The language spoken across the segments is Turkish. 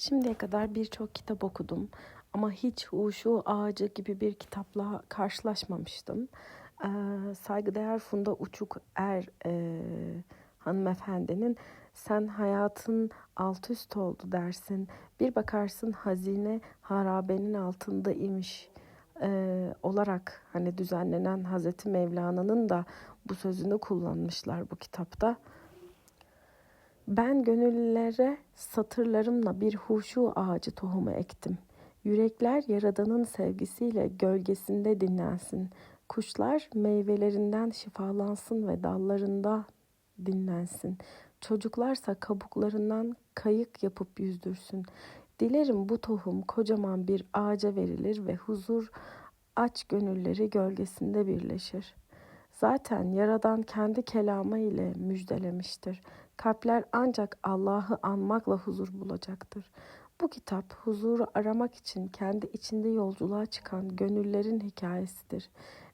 Şimdiye kadar birçok kitap okudum ama hiç Huşu Ağacı gibi bir kitapla karşılaşmamıştım. Ee, saygıdeğer Funda Uçuk Er e, hanımefendinin sen hayatın alt üst oldu dersin. Bir bakarsın hazine harabenin altında imiş e, olarak hani düzenlenen Hazreti Mevlana'nın da bu sözünü kullanmışlar bu kitapta. Ben gönüllülere satırlarımla bir huşu ağacı tohumu ektim. Yürekler yaradanın sevgisiyle gölgesinde dinlensin. Kuşlar meyvelerinden şifalansın ve dallarında dinlensin. Çocuklarsa kabuklarından kayık yapıp yüzdürsün. Dilerim bu tohum kocaman bir ağaca verilir ve huzur aç gönülleri gölgesinde birleşir. Zaten Yaradan kendi kelamı ile müjdelemiştir. Kalpler ancak Allah'ı anmakla huzur bulacaktır. Bu kitap huzuru aramak için kendi içinde yolculuğa çıkan gönüllerin hikayesidir.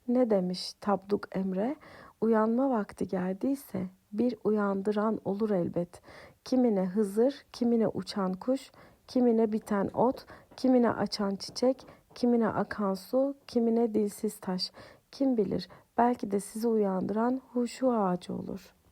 Ne demiş Tabduk Emre? Uyanma vakti geldiyse bir uyandıran olur elbet. Kimine Hızır, kimine uçan kuş, kimine biten ot, kimine açan çiçek, kimine akan su, kimine dilsiz taş. Kim bilir belki de sizi uyandıran huşu ağacı olur.''